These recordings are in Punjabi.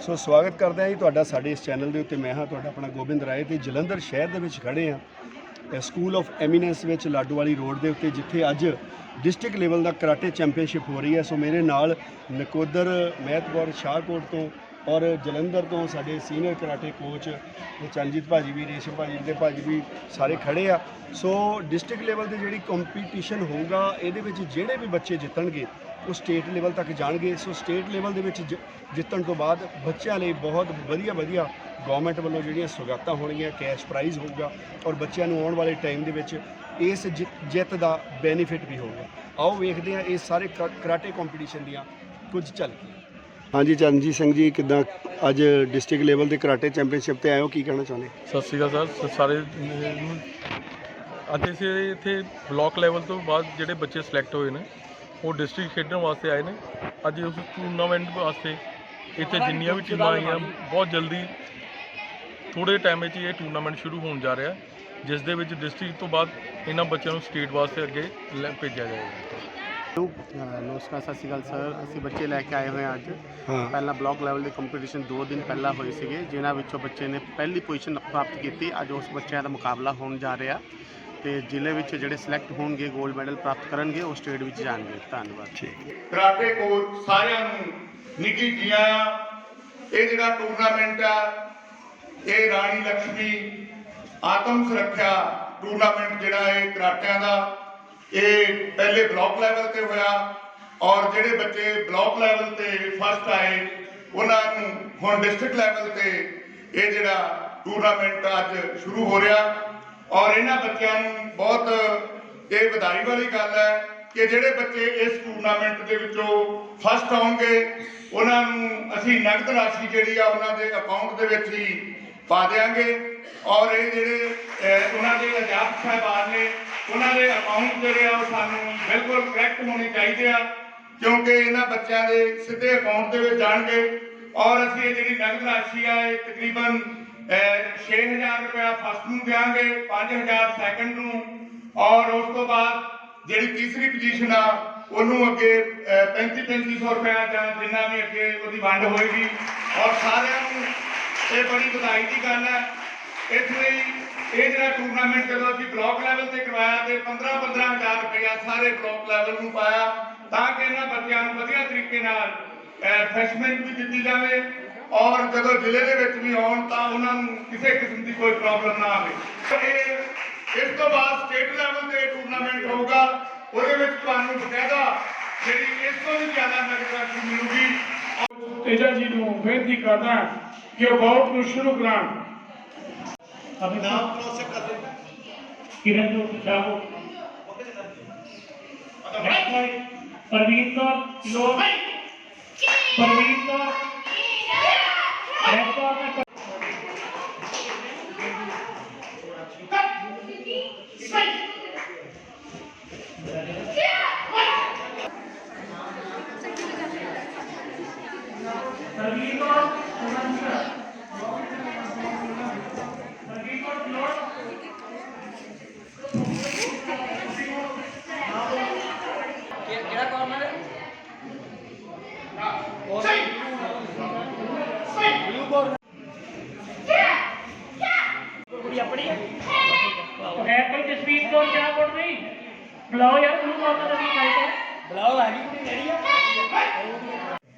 ਸੋ ਸਵਾਗਤ ਕਰਦੇ ਹਾਂ ਜੀ ਤੁਹਾਡਾ ਸਾਡੇ ਇਸ ਚੈਨਲ ਦੇ ਉੱਤੇ। ਮੈਂ ਹਾਂ ਤੁਹਾਡਾ ਆਪਣਾ ਗੋਬਿੰਦ ਰਾਏ ਤੇ ਜਲੰਧਰ ਸ਼ਹਿਰ ਦੇ ਵਿੱਚ ਖੜੇ ਹਾਂ। ਸਕੂਲ ਆਫ ਐਮੀਨੈਂਸ ਵਿੱਚ ਲਾਡੋਵਾਲੀ ਰੋਡ ਦੇ ਉੱਤੇ, ਜਿੱਥੇ ਅੱਜ ਡਿਸਟ੍ਰਿਕਟ ਲੈਵਲ ਦਾ ਕਰਾਟੇ ਚੈਂਪੀਅਨਸ਼ਿਪ ਹੋ ਰਹੀ ਹੈ। ਸੋ ਮੇਰੇ ਨਾਲ ਨਕੋਦਰ ਮਹਿਤਗੌਰ ਸ਼ਾਹਕੋਟ ਤੋਂ ਔਰ ਜਲੰਧਰ ਤੋਂ ਸਾਡੇ ਸੀਨੀਅਰ ਕਰਾਟੇ ਕੋਚ ਚੰਜੀਤ ਭਾਜੀ ਵੀ, ਰੇਸ਼ਮ ਭਾਜੀ ਦੇ ਭਾਜੀ ਵੀ ਸਾਰੇ ਖੜੇ ਆ। ਸੋ ਡਿਸਟ੍ਰਿਕਟ ਲੈਵਲ ਤੇ ਜਿਹੜੀ ਕੰਪੀਟੀਸ਼ਨ ਹੋਊਗਾ, ਇਹਦੇ ਵਿੱਚ ਜਿਹੜੇ ਵੀ ਬੱਚੇ ਜਿੱਤਣਗੇ ਉਹ ਸਟੇਟ ਲੈਵਲ ਤੱਕ ਜਾਣਗੇ। ਸੋ ਸਟੇਟ ਲੈਵਲ ਦੇ ਵਿੱਚ ਜਿ- ਜਿੱਤਣ ਤੋਂ ਬਾਅਦ ਬੱਚਿਆਂ ਲਈ ਬਹੁਤ ਵਧੀਆ ਵਧੀਆ ਗਵਰਨਮੈਂਟ ਵੱਲੋਂ ਜਿਹੜੀਆਂ ਸੁਗਾਤਾਂ ਹੋਣਗੀਆਂ ਕੈਸ਼ ਪ੍ਰਾਈਜ਼ ਹੋਊਗਾ ਔਰ ਬੱਚਿਆਂ ਨੂੰ ਆਉਣ ਵਾਲੇ ਟਾਈਮ ਦੇ ਵਿੱਚ ਇਸ ਜਿੱਤ- ਜਿੱਤ ਦਾ ਬੈਨੀਫਿਟ ਵੀ ਹੋਊਗਾ। ਆਓ ਵੇਖਦੇ ਹਾਂ ਇਸ ਸਾਰੇ ਕ- ਕਰਾਟੇ ਕੰਪੀਟੀਸ਼ਨ ਦੀਆਂ ਕੁਝ ਝਲਕੀਆਂ। ਹਾਂਜੀ ਚਰਨਜੀਤ ਸਿੰਘ ਜੀ ਕਿਦਾਂ ਅੱਜ ਡਿਸਟ੍ਰਿਕਟ ਲੈਵਲ ਦੇ ਕਰਾਟੇ ਚੈਂਪੀਅਨਸ਼ਿਪ ਤੇ ਆਏ ਹੋ? ਕੀ ਕਹਿਣਾ ਚਾਹੁੰਦੇ? ਸਤਿ ਸ਼੍ਰੀ ਅਕਾਲ ਸਰ ਸ- ਸਾਰੇ ਨੂੰ ਅੱਜ ਅਸੀਂ ਇੱਥੇ ਬਲਾਕ ਲੈਵਲ ਤੋਂ ਬਾਅਦ ਜਿਹੜੇ ਬੱਚੇ ਸਿਲੈਕਟ ਹੋਏ ਨੇ ਉਹ ਡਿਸਟ੍ਰਿਕਟ ਖੇਡਣ ਵਾਸਤੇ ਆਏ ਨੇ। ਅੱਜ ਉਸ ਟੂਰਨਾਮੈਂਟ ਵਾਸਤੇ ਇੱਥੇ ਜਿੰਨੀਆਂ ਵੀ ਟੀਮਾਂ ਆਈਆਂ ਬਹੁਤ ਜਲਦੀ ਥੋੜੇ ਟਾਈਮ ਵਿੱਚ ਇਹ ਟੂਰਨਾਮੈਂਟ ਸ਼ੁਰੂ ਹੋਣ ਜਾ ਰਿਹਾ ਜਿਸ ਦੇ ਵਿੱਚ ਡਿਸਟ੍ਰਿਕਟ ਤੋਂ ਬਾਅਦ ਇਹਨਾਂ ਬੱਚਿਆਂ ਨੂੰ ਸਟੇਟ ਵਾਸਤੇ ਅੱਗੇ ਲੈ- ਭੇਜਿਆ ਜਾਏਗਾ। ਨਮਸਕਾਰ ਸਤਿ ਸ਼੍ਰੀ ਅਕਾਲ ਸਰ। ਅਸੀਂ ਬੱਚੇ ਲੈ ਕੇ ਆਏ ਹੋਏ ਹਾਂ ਅੱਜ। ਹਾਂ। ਪਹਿਲਾਂ ਬਲਾਕ ਲੈਵਲ ਦੇ ਕੰਪੀਟੀਸ਼ਨ 2 ਦਿਨ ਪਹਿਲਾਂ ਹੋਏ ਸੀਗੇ ਜਿਨ੍ਹਾਂ ਵਿੱਚੋਂ ਬੱਚੇ ਨੇ ਪਹਿਲੀ ਪੋਜੀਸ਼ਨ ਪ੍ਰਾਪਤ ਕੀਤੀ। ਅੱਜ ਉਸ ਬੱਚਿਆਂ ਦਾ ਮੁਕਾਬਲਾ ਹੋਣ ਜਾ ਰਿਹਾ। ਤੇ ਜ਼ਿਲ੍ਹੇ ਵਿੱਚ ਜਿਹੜੇ ਸਿਲੈਕਟ ਹੋਣਗੇ 골ਡ ਮੈਡਲ ਪ੍ਰਾਪਤ ਕਰਨਗੇ, ਉਹ ਸਟੇਟ ਵਿੱਚ ਜਾਣਗੇ। ਧੰਨਵਾਦ। ਠੀਕ। ਕਰਾਟੇ ਕੋਚ ਸਾਰਿਆਂ ਨੂੰ ਨਿੱਕੀ ਜੀਆਂ, ਇਹ ਜਿਹੜਾ ਟੂਰਨਾਮੈਂਟ ਆ, ਇਹ ਰਾਣੀ ਲక్ష్ਮੀ ਆਤਮ ਸੁਰੱਖਿਆ ਟੂਰਨਾਮੈਂਟ ਜਿਹੜਾ ਇਹ ਕਰਾਟਿਆਂ ਦਾ, ਇਹ ਪਹਿਲੇ ਬਲਾਕ ਲੈਵਲ ਤੇ ਹੋਇਆ ਔਰ ਜਿਹੜੇ ਬੱਚੇ ਬਲਾਕ ਲੈਵਲ ਤੇ ਫਸਟ ਆਏ, ਉਹਨਾਂ ਨੂੰ ਹੁਣ ਡਿਸਟ੍ਰਿਕਟ ਲੈਵਲ ਤੇ ਇਹ ਜਿਹੜਾ ਟੂਰਨਾਮੈਂਟ ਅੱਜ ਸ਼ੁਰੂ ਹੋ ਰਿਹਾ। ਔਰ ਇਹਨਾਂ ਬੱਚਿਆਂ ਨੂੰ ਬਹੁਤ ਇਹ ਵਧਾਈ ਵਾਲੀ ਗੱਲ ਹੈ ਕਿ ਜਿਹੜੇ ਬੱਚੇ ਇਸ ਟੂਰਨਾਮੈਂਟ ਦੇ ਵਿੱਚੋਂ ਫਸਟ ਆਉਣਗੇ, ਉਹਨਾਂ ਨੂੰ ਅਸੀਂ ਨਗਦ ਰਾਸ਼ੀ ਜਿਹੜੀ ਆ ਉਹਨਾਂ ਦੇ ਅਕਾਊਂਟ ਦੇ ਵਿੱਚ ਹੀ ਪਾ ਦੇਾਂਗੇ ਔਰ ਇਹ ਜਿਹੜੇ ਉਹਨਾਂ ਦੇ ਅਧਿਆਪਕ ਸਾਹਿਬਾਨ ਨੇ, ਉਹਨਾਂ ਦੇ ਅਕਾਊਂਟ ਜਿਹੜੇ ਆ ਉਹ ਸਾਨੂੰ ਬਿਲਕੁਲ ਕਰੈਕਟ ਹੋਣੇ ਚਾਹੀਦੇ ਆ, ਕਿਉਂਕਿ ਇਹਨਾਂ ਬੱਚਿਆਂ ਦੇ ਸਿੱਧੇ ਅਕਾਊਂਟ ਦੇ ਵਿੱਚ ਜਾਣਗੇ। ਔਰ ਅਸੀਂ ਇਹ ਜਿਹੜੀ ਨਗਦ ਰਾਸ਼ੀ ਆ, ਇਹ ਤਕਰੀਬਨ 6000 ਰੁਪਇਆ ਫਸਟ ਨੂੰ ਦਿਆਂਗੇ 5000 ਸੈਕੰਡ ਨੂੰ ਔਰ ਉਸ ਤੋਂ ਬਾਅਦ ਜਿਹੜੀ ਤੀਸਰੀ ਪੋਜੀਸ਼ਨ ਆ, ਉਹਨੂੰ ਅੱਗੇ 35 3500 ਰੁਪਇਆ ਜਾਂ ਜਿੰਨਾ ਵੀ ਅੱਗੇ ਉਹਦੀ ਵੰਡ ਹੋਏਗੀ। ਔਰ ਸਾਰਿਆਂ ਨੂੰ ਇਹ ਬੜੀ ਵਧਾਈ ਦੀ ਗੱਲ ਹੈ। ਇਸ ਲਈ ਇਹ ਜਿਹੜਾ ਟੂਰਨਾਮੈਂਟ ਜਦੋਂ ਅਸੀਂ ਬਲਾਕ ਲੈਵਲ ਤੇ ਕਰਵਾਇਆ ਤੇ 15 15000 ਰੁਪਇਆ ਸਾਰੇ ਬਲਾਕ ਲੈਵਲ ਨੂੰ ਪਾਇਆ, ਤਾਂ ਕਿ ਇਹਨਾਂ ਬੱਚਿਆਂ ਨੂੰ ਵਧੀਆ ਤਰੀਕੇ ਨਾਲ ਫੈਸ਼ਮੈਂਟ ਵੀ ਦਿੱਤੀ ਜਾਵੇ। ਔਰ ਜਦੋਂ ਜ਼ਿਲ੍ਹੇ ਦੇ ਵਿੱਚ ਵੀ ਆਉਣ ਤਾਂ ਉਹਨਾਂ ਨੂੰ ਕਿਸੇ ਕਿਸਮ ਦੀ ਕੋਈ ਪ੍ਰੋਬਲਮ ਨਾ ਆਵੇ ਇਹ ਇਸ ਤੋਂ ਬਾਅਦ ਸਟੇਟ ਲੈਵਲ ਤੇ ਟੂਰਨਾਮੈਂਟ ਹੋਊਗਾ ਉਹਦੇ ਵਿੱਚ ਤੁਹਾਨੂੰ ਬਕਾਇਦਾ ਜਿਹੜੀ ਇਸ ਤੋਂ ਵੀ ਜ਼ਿਆਦਾ ਨਗਦ ਰਾਸ਼ੀ ਮਿਲੂਗੀ ਤੇਜਾ ਜੀ ਨੂੰ ਬੇਨਤੀ ਕਰਦਾ ਕਿ ਉਹ ਬਾਊਟ ਨੂੰ ਸ਼ੁਰੂ ਕਰਾਉਣ ਅਭੀ ਨਾਮ ਪ੍ਰੋਸੈਸ ਕਰ ਦੇ ਕਿਰਨ ਜੋ ਜਾਗੋ ਪ੍ਰਵੀਨ ਕੌਰ ਲੋ ਪ੍ਰਵੀਨ ਬੁਲਾਓ ਯਾਰ ਬਲੂ ਕੌਰ ਦਾ ਵੀ ਚਾਹੀਦਾ ਬੁਲਾਓ ਹੈਗੀ ਕੁੜੀ ਜਿਹੜੀ ਆ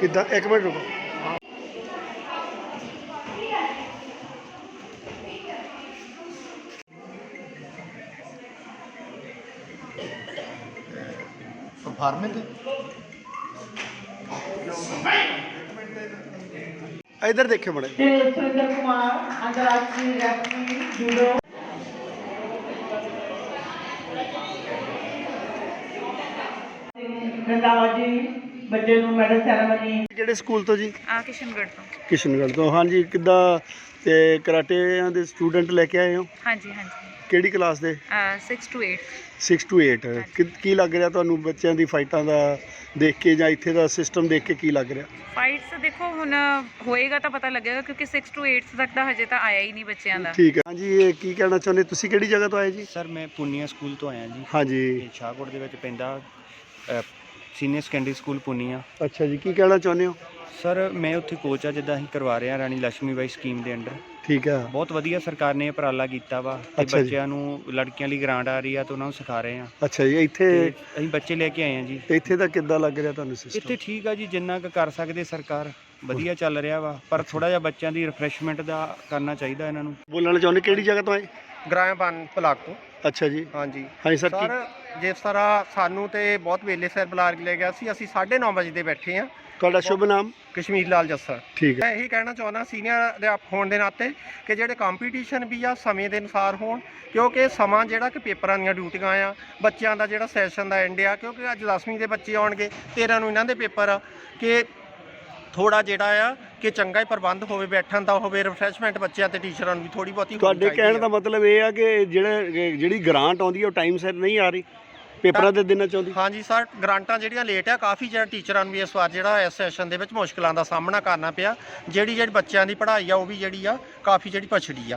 कितना? एक मिनट रुको। इधर देखे बड़े। सुरेंद्र कुमार अंतर्राष्ट्रीय जूडो। ਰੰਦਾਵਾ ਜੀ ਬੱਚੇ ਨੂੰ ਮੈਡਲ ਸੈਰੇਮਨੀ ਕਿਹੜੇ ਸਕੂਲ ਤੋਂ ਜੀ? ਆ ਕਿਸ਼ਨਗੜ੍ਹ ਤੋਂ। ਕਿਸ਼ਨਗੜ੍ਹ ਤੋਂ ਹਾਂਜੀ ਕਿੱਦਾਂ ਤੇ ਕਰਾਟੇ ਦੇ ਸਟੂਡੈਂਟ ਲੈ ਕੇ ਆਏ ਹੋ? ਹਾਂਜੀ ਹਾਂਜੀ। ਕਿਹੜੀ ਕਲਾਸ ਦੇ? 6 ਟੂ 8 6 to 8 ਕਿ- ਕੀ ਲੱਗ ਰਿਹਾ ਤੁਹਾਨੂੰ ਬੱਚਿਆਂ ਦੀ ਫਾਈਟਾਂ ਦਾ ਦੇਖ ਕੇ ਜਾਂ ਇੱਥੇ ਦਾ ਸਿਸਟਮ ਦੇਖ ਕੇ ਕੀ ਲੱਗ ਰਿਹਾ? ਫਾਈਟਸ ਦੇਖੋ ਹੁਣ ਹੋਏਗਾ ਤਾਂ ਪਤਾ ਲੱਗੇਗਾ ਕਿਉਂਕਿ 6 ਟੂ 8 ਤੱਕ ਦਾ ਹਜੇ ਤਾਂ ਆਇਆ ਹੀ ਨਹੀਂ ਬੱਚਿਆਂ ਦਾ। ਠੀਕ ਹੈ। ਹਾਂਜੀ ਇਹ ਕੀ ਕਹਿਣਾ ਚਾਹੁੰਦੇ? ਤੁਸੀਂ ਕਿਹੜੀ ਜਗ੍ਹਾ ਤੋਂ ਆਏ ਜੀ? ਸਰ ਮੈਂ ਪੁੰਨੀਆ ਸਕੂਲ ਤੋਂ ਆਇਆ ਜੀ। ਹਾਂਜੀ। ਇਹ ਸ਼ਾਹਕੋਟ ਦੇ ਵਿੱਚ ਪੈਂਦਾ ਸੀਨੀਅਰ ਸੈਕੰਡਰੀ ਸਕੂਲ ਪੁੰਨੀਆ ਅੱਛਾ ਜੀ ਕੀ ਕਹਿਣਾ ਚਾਹੁੰਦੇ ਹੋ? ਸਰ ਮੈਂ ਉੱਥੇ ਕੋਚ ਆ ਜਿੱਦਾਂ ਅਸੀਂ ਕਰਵਾ ਰਹੇ ਹਾਂ ਰਾਣੀ ਲక్ష్ਮੀ ਬਾਈ ਸਕੀਮ ਦੇ ਅੰਡਰ। ਠੀਕ ਹੈ ਬਹੁਤ ਵਧੀਆ ਸਰਕਾਰ ਨੇ ਉਪਰਾਲਾ ਕੀਤਾ ਵਾ ਤੇ ਅੱਛਾ ਜੀ। ਬੱਚਿਆਂ ਨੂੰ ਲੜਕੀਆਂ ਲਈ ਗ੍ਰਾਂਟ ਆ ਰਹੀ ਆ ਤੇ ਉਹਨਾਂ ਨੂੰ ਸਿਖਾ ਰਹੇ ਆ। ਅੱਛਾ ਜੀ ਇੱਥੇ ਅਸੀਂ ਬੱਚੇ ਲੈ ਕੇ ਆਏ ਆ ਜੀ। ਇੱਥੇ ਦਾ ਕਿੱਦਾਂ ਲੱਗ ਰਿਹਾ ਤੁਹਾਨੂੰ ਸਿਸਟਮ ਇੱਥੇ ਠੀਕ ਆ ਜੀ ਜਿੰਨਾ ਕੁ ਕਰ ਸਕਦੇ ਸਰਕਾਰ ਵਧੀਆ ਚੱਲ ਰਿਹਾ ਵਾ ਪਰ ਥੋੜਾ ਜਿਹਾ ਬੱਚਿਆਂ ਦੀ ਰਿਫਰੈਸ਼ਮੈਂਟ ਦਾ ਕਰਨਾ ਚਾਹੀਦਾ ਇਹਨਾਂ ਨੂੰ। ਬੋਲਣਾ ਚਾਹੁੰਦੇ ਕਿਹੜੀ ਜਗ੍ਹਾ ਤੋਂ ਆਏ? ਗ੍ਰਾਮਬਨ ਬਲਾਕ ਤੋਂ। ਅੱਛਾ ਜੀ। ਹਾਂਜੀ। ਹਾਂਜੀ ਸਰ ਕੀ ਸਰ ਜਿਸ ਤਰ੍ਹਾਂ ਸਾਨੂੰ ਤੇ ਬਹੁਤ ਵੇਲੇ ਸਿਰ ਬੁਲਾ ਕੇ ਲੈ ਗਿਆ ਸੀ ਅਸੀਂ 9:30 ਵਜੇ ਦੇ ਬੈਠੇ ਆ ਤੁਹਾਡਾ ਸ਼ੁਭ ਨਾਮ? ਕਸ਼ਮੀਰ ਲਾਲ ਜੱਸਾ। ਠੀਕ ਹੈ। ਮੈਂ ਇਹੀ ਕਹਿਣਾ ਚਾਹੁੰਦਾ ਸੀਨੀਅਰ ਅਧਿਆਪਕ ਹੋਣ ਦੇ ਨਾਤੇ ਕਿ ਜਿਹੜੇ ਕੰਪੀਟੀਸ਼ਨ ਵੀ ਆ ਸਮੇਂ ਦੇ ਅਨੁਸਾਰ ਹੋਣ ਕਿਉਂਕਿ ਸਮਾਂ ਜਿਹੜਾ ਕਿ ਪੇਪਰਾਂ ਦੀਆਂ ਡਿਊਟੀਆਂ ਆ ਬੱਚਿਆਂ ਦਾ ਜਿਹੜਾ ਸੈਸ਼ਨ ਦਾ ਐਂਡ ਆ ਕਿਉਂਕਿ ਅੱਜ 10ਵੀਂ ਦੇ ਬੱਚੇ ਆਉਣਗੇ 13 ਨੂੰ ਇਹਨਾਂ ਦੇ ਪੇਪਰ ਆ ਕਿ ਥੋੜਾ ਜਿਹੜਾ ਆ ਕਿ ਚੰਗਾ ਹੀ ਪ੍ਰਬੰਧ ਹੋਵੇ ਬੈਠਣ ਦਾ ਹੋਵੇ ਰਿਫਰੈਸ਼ਮੈਂਟ ਬੱਚਿਆਂ ਤੇ ਟੀਚਰਾਂ ਨੂੰ ਵੀ ਥੋੜੀ ਬਹੁਤੀ ਹੋਣੀ ਤੁਹਾਡੇ ਚਾਹੀਦੀ ਕਹਿਣ ਆ। ਦਾ ਮਤਲਬ ਇਹ ਆ ਕਿ ਜਿਹੜੇ ਜਿਹੜੀ ਗ੍ਰਾਂਟ ਆਉਂਦੀ ਹੈ ਉਹ ਟਾਈਮ ਸਿਰ ਨਹੀਂ ਆ ਰਹੀ? ਪੇਪਰਾਂ ਦੇ ਦਿਨਾਂ ਚ ਹਾਂਜੀ ਸਰ, ਗ੍ਰਾਂਟਾਂ ਜਿਹੜੀਆਂ ਲੇਟ ਆ, ਕਾਫੀ ਜਿਹੜਾ ਟੀਚਰਾਂ ਨੂੰ ਵੀ ਇਸ ਵਾਰ ਜਿਹੜਾ ਇਸ ਸੈਸ਼ਨ ਦੇ ਵਿੱਚ ਮੁਸ਼ਕਲਾਂ ਦਾ ਸਾਹਮਣਾ ਕਰਨਾ ਪਿਆ। ਜਿਹੜੀ ਜਿਹੜੀ ਬੱਚਿਆਂ ਦੀ ਪੜ੍ਹਾਈ ਆ, ਉਹ ਵੀ ਜਿਹੜੀ ਆ, ਕਾਫੀ ਜਿਹੜੀ ਪਛੜੀ ਆ।